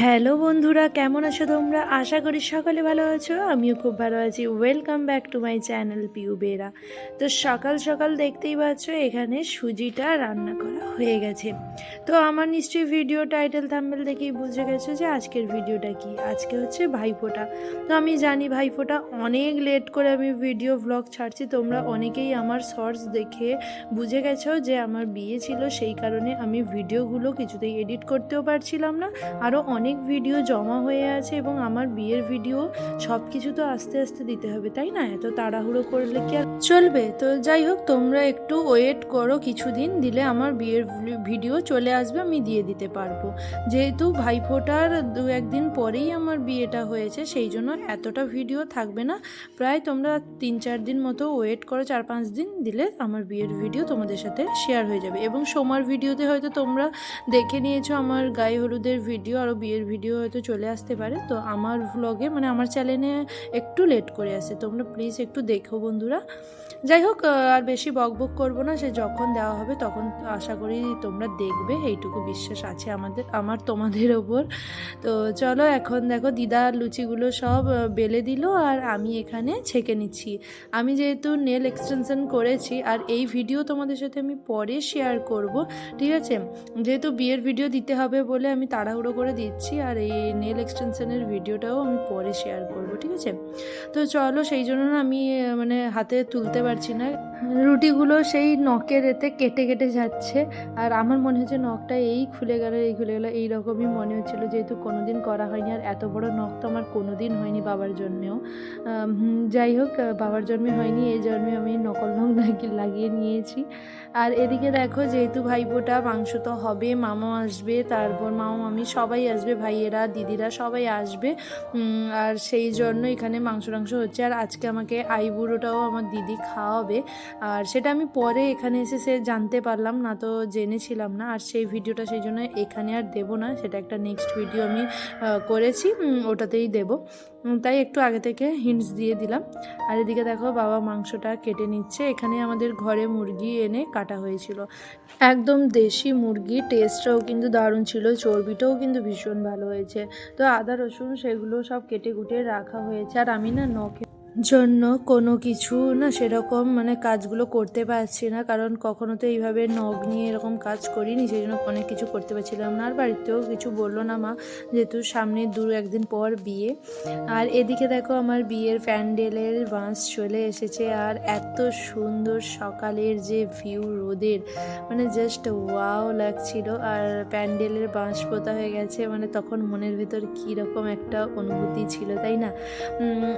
Hello বন্ধুরা, কেমন আছো তোমরা? আশা করি সকালে ভালো আছো। আমিও খুব ভালো আছি। Welcome back to my channel Piu Bera তো সকাল সকাল দেখতেই পাচ্ছ, এখানে সুজিটা রান্না করা হয়ে গেছে। তো আমার নিশ্চয়ই ভিডিও টাইটেল থাম্বেল দেখেই বুঝে গেছো যে আজকের ভিডিওটা কি? আজকে হচ্ছে ভাইফোঁটা। তো আমি জানি ভাইফোঁটা অনেক লেট করে আমি ভিডিও ব্লগ ছাড়ছি। তোমরা অনেকেই আমার শর্টস দেখে বুঝে গেছো যে আমার বিয়ে ছিল, সেই কারণে আমি ভিডিওগুলো কিছুতেই এডিট করতেও পারছিলাম না। আরও অনেক ভিডিও জমা হয়ে আছে এবং আমার বিয়ের ভিডিও সব কিছু তো আস্তে আস্তে দিতে হবে, তাই না? এত তাড়াহুড়ো করলে কি আর চলবে? তো যাই হোক, তোমরা একটু ওয়েট করো, কিছুদিন দিলে আমার বিয়ের ভিডিও চলে আসবে, আমি দিয়ে দিতে পারব। যেহেতু ভাইফোঁটার দু একদিন পরেই আমার বিয়েটা হয়েছে, সেই জন্য এতটা ভিডিও থাকবে না। প্রায় তোমরা তিন চার দিন মতো ওয়েট করো, চার পাঁচ দিন দিলে আমার বিয়ের ভিডিও তোমাদের সাথে শেয়ার হয়ে যাবে। এবং সোমার ভিডিওতে হয়তো তোমরা দেখে নিয়েছো, আমার গায়ে হলুদের ভিডিও আরও বিয়ের ভিডিও হয়তো চলে আসতে পারে। তো আমার ভ্লগে মানে আমার চ্যানেলে একটু লেট করে আসে। তোমরা প্লিজ একটু দেখো বন্ধুরা। যাই হোক আর বেশি বকবক করব না। সে যখন দেওয়া হবে তখন আশা করি তোমরা দেখবে। এইটুকু বিশ্বাস আছে আমাদের, আমার তোমাদের ওপর। তো চলো এখন দেখো দিদা লুচিগুলো সব বেলে দিল আর আমি এখানে ছেঁকে নিচ্ছি। আমি যেহেতু নেল এক্সটেনশন করেছি আর এই ভিডিও তোমাদের সাথে আমি পরে শেয়ার করব, ঠিক আছে? যেহেতু বিয়ের ভিডিও দিতে হবে বলে আমি তাড়াহুড়ো করে দিচ্ছি আর এই নেল এক্সটেনশনের ভিডিওটাও আমি পরে শেয়ার করব, ঠিক আছে? তো চলো সেই জন্য না আমি মানে হাতে তুলতে পারছি না। রুটিগুলো সেই নখের এতে কেটে কেটে যাচ্ছে। আর আমার মনে হচ্ছে নখটা এই খুলে গেল, এই খুলে গেল, এইরকমই মনে হচ্ছিল। যেহেতু কোনোদিন করা হয়নি, আর এত বড় নখ তো আমার কোনোদিন হয়নি বাবার জন্মেও। যাই হোক বাবার জন্মে হয়নি, এই জন্মে আমি নকল নখ লাগিয়ে নিয়েছি। আর এদিকে দেখো, যেহেতু ভাইফোঁটা মাংস তো হবে মামা আসবে, তারপর মামা মামি সবাই আসবে, ভাইয়েরা, দিদিরা সবাই আসবে। আর সেই জন্য এখানে মাংস টাংস হচ্ছে। আর আজকে আমাকে আইবুড়োটাও আমার দিদি খাওয়াবে। আর সেটা আমি পরে এখানে এসে সে জানতে পারলাম, না তো জেনেছিলাম না। আর সেই ভিডিওটা সেই জন্য এখানে আর দেব না, সেটা একটা নেক্সট ভিডিও আমি করেছি ওটাতেই দেব। তাই একটু আগে থেকে হিন্টস দিয়ে দিলাম। আর এদিকে দেখো বাবা মাংসটা কেটে নিচ্ছে। এখানে আমাদের ঘরে মুরগি এনে কাটা হয়েছিল। একদম দেশি মুরগি টেস্টটাও কিন্তু দারুণ ছিল, চর্বিটাও কিন্তু ভীষণ ভালো হয়েছে। তো আদা, রসুন, সেগুলো সব কেটে কুটে রাখা হয়েছে। আর আমি না নখে জন্য কোনো কিছু না সেরকম মানে কাজগুলো করতে পারছি না। কারণ কখনো তো এইভাবে নখ নিয়ে এরকম কাজ করিনি, সেই জন্য অনেক কিছু করতে পারছিলাম না। আর বাড়িতেও কিছু বলল না মা, যেহেতু সামনে দু একদিন পর বিয়ে। আর এদিকে দেখো আমার বিয়ের প্যান্ডেলের বাঁশ চলে এসেছে। আর এত সুন্দর সকালের যে ভিউ রোদের মানে জাস্ট ওয়াও লাগছিল। আর প্যান্ডেলের বাঁশ পোতা হয়ে গেছে মানে তখন মনের ভেতর কীরকম একটা অনুভূতি ছিল, তাই না?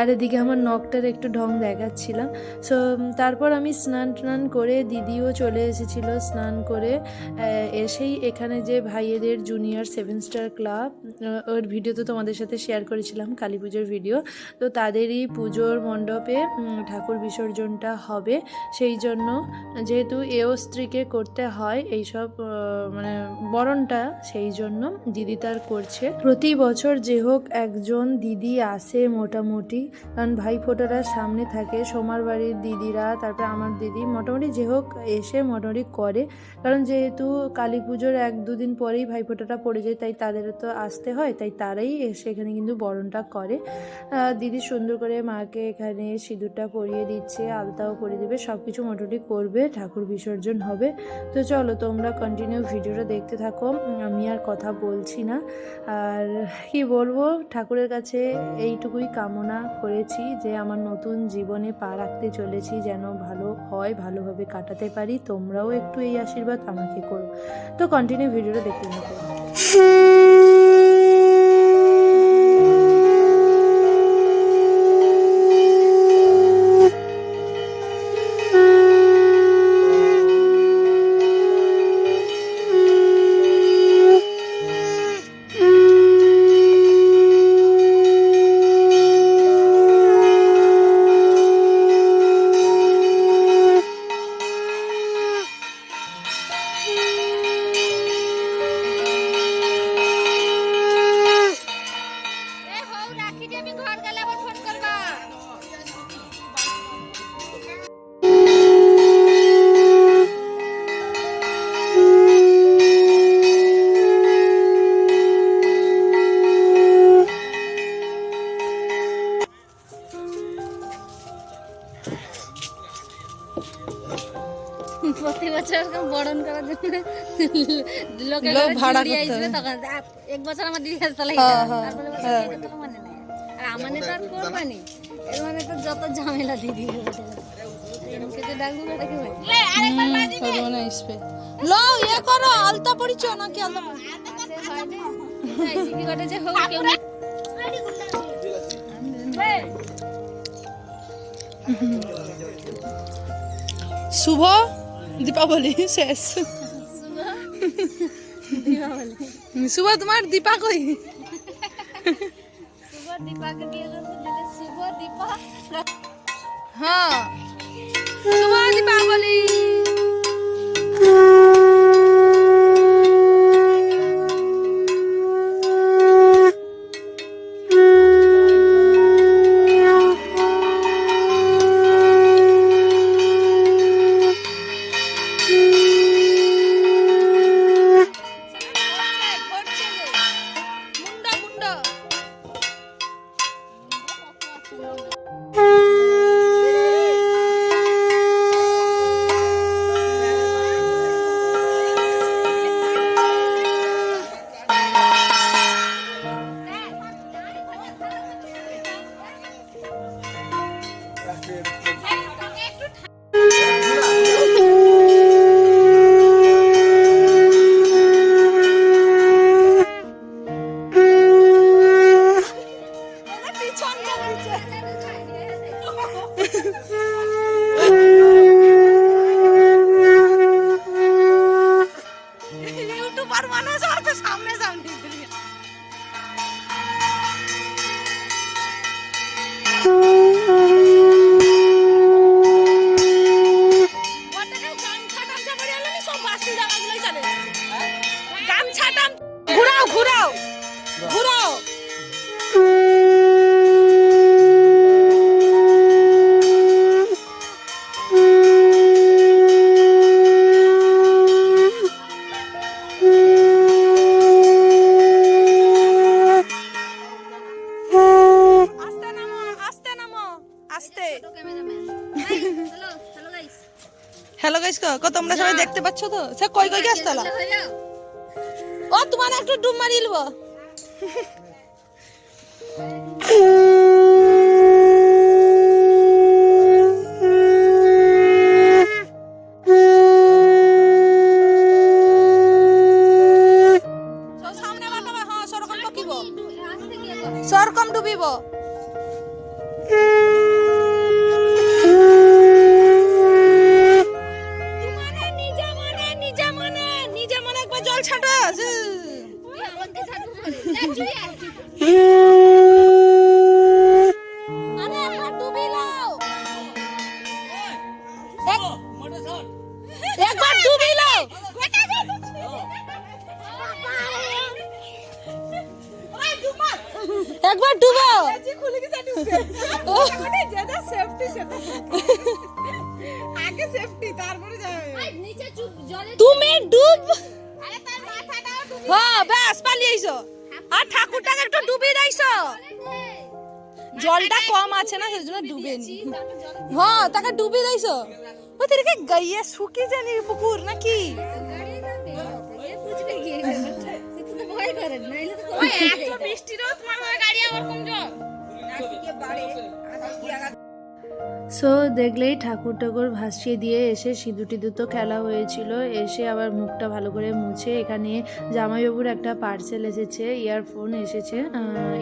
আর এদিকে আমার নখটার একটু ঢং দেখাচ্ছিলাম। সো তারপর আমি স্নান টান করে দিদিও চলে এসেছিল স্নান করে। এসেই এখানে যে ভাইয়েদের জুনিয়র সেভেন স্টার ক্লাব ওর ভিডিও তো তোমাদের সাথে শেয়ার করেছিলাম, কালী পুজোর ভিডিও তো তাদেরই পুজোর মণ্ডপে ঠাকুর বিসর্জনটা হবে। সেই জন্য যেহেতু এও স্ত্রীকে করতে হয়, এইসব মানে বরণটা, সেই জন্য দিদি তার করছে। প্রতি বছর যে হোক একজন দিদি আসে মোটামুটি। কারণ ভাই ফোটারা সামনে থাকে, সোমার বাড়ির দিদিরা, তারপরে আমার দিদি। মোটামুটি যে হোক এসে মোটামুটি করে। কারণ যেহেতু কালী পুজোর এক দুদিন পরেই ভাইফোঁটাটা পড়ে যায়, তাই তাদের তো আসতে হয়, তাই তারাই এসে এখানে কিন্তু বরণটা করে। দিদি সুন্দর করে মাকে এখানে সিঁদুরটা পরিয়ে দিচ্ছে, আলতাও পরিয়ে দেবে সব কিছু মোটামুটি করবে, ঠাকুর বিসর্জন হবে। তো চলো তোমরা কন্টিনিউ ভিডিওটা দেখতে থাকো, আমি আর কথা বলছি না। আর কি বলব, ঠাকুরের কাছে এইটুকুই কামনা করেছি যে আমার নতুন জীবনে পা রাখতে চলেছি যেন ভালো হয়, ভালোভাবে কাটাতে পারি। তোমরাও একটু এই আশীর্বাদ আমাকে করো। তো কন্টিনিউ ভিডিওটা দেখতে থাকো। লোকে লোক ভাড়া ভাড়া দিয়ে করতে আসবে তখন। এক বছর আমার দিদি হ্যাঁ, হ্যাঁ, হ্যাঁ। এটা তো মানে নাই। আর আমানে তো আর করবানি। এর মানে তো যত ঝামেলা দিদি। ইয়ে করো আলতা পড়িছ নাকি আলতা আছে না আইসিকি যে হোক কেউ শুভ দীপাবলি শেষ। শুভ তোমার দীপা কই? হ্যাঁ। ইউটিউবার মানুষ আর তো সামনে ঘুরাও ঘুরাও ঘুরাও। হ্যালো গাইস তোমরা সবাই দেখতে পাচ্ছ তো? সে কই কই গেছ তালা? ও তোমার একটু ডুব মারি জল ছাটো তুই আমাকে ছাড়বো বলে যা চুই আর আরে একবার ডুবি লাও একবার ডুবি নিচে চুপ জলে তুমি ডুব আরে তার মাথাটাও ডুবে হ্যাঁ ব্যাস পালিয়েছো আর ঠাকুরটাকে একটু ডুবিয়ে দিয়েছ জলটা কম আছে না সেজন্য ডুবেনি তারপর জলে হ্যাঁ তাকে ডুবিয়ে দিয়েছ ও তোরকে গাইয়ে শুকিয়ে জানি পুকুর নাকি? না বৃষ্টিরও তোমার গাড়ি আমার কম জল? সো দেখলেই ঠাকুর ঠাকুর ভাসিয়ে দিয়ে এসে সিঁদুটি তো খেলা হয়েছিল। এসে আবার মুখটা ভালো করে মুছে এখানে জামাইবাবুর একটা পার্সেল এসেছে ইয়ারফোন এসেছে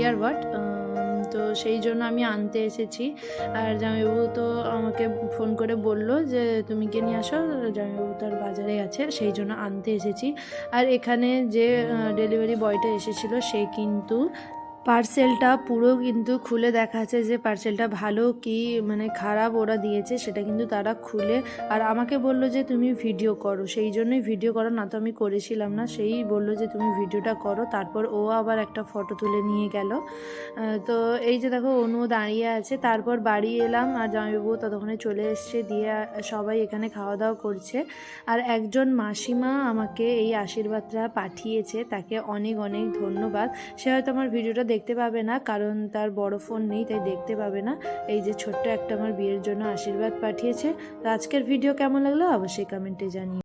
ইয়ারবাড তো সেই জন্য আমি আনতে এসেছি। আর জামাইবাবু তো আমাকে ফোন করে বলল যে, তুমি কে নিয়ে আসো, জামাইবাবু তো আর বাজারে আছে, সেই জন্য আনতে এসেছি। আর এখানে যে ডেলিভারি বয়টা এসেছিল, সে কিন্তু পার্সেলটা পুরো কিন্তু খুলে দেখাচ্ছে যে পার্সেলটা ভালো কি মানে খারাপ ওরা দিয়েছে, সেটা কিন্তু তারা খুলে। আর আমাকে বলল যে তুমি ভিডিও করো, সেই জন্যই ভিডিও করো, না তো আমি করেছিলাম না, সেই বলল যে তুমি ভিডিওটা করো, তারপর ও আবার একটা ফটো তুলে নিয়ে গেল। তো এই যে দেখো অনু দাঁড়িয়ে আছে, তারপর বাড়ি এলাম আর জামাইবাবু ততক্ষণে চলে এসছে, দিয়ে সবাই এখানে খাওয়া দাওয়া করছে। আর একজন মাসিমা আমাকে এই আশীর্বাদটা পাঠিয়েছে, তাকে অনেক অনেক ধন্যবাদ। সে হয়তো আমার ভিডিওটা দেখতে পাবে না, কারণ তার বড় ফোন নেই, তাই দেখতে পাবে না। এই যে ছোট্ট একটা আমার বিয়ের জন্য আশীর্বাদ পাঠিয়েছে। তো আজকের ভিডিও কেমন লাগল? অবশ্যই কমেন্টে জানিয়ে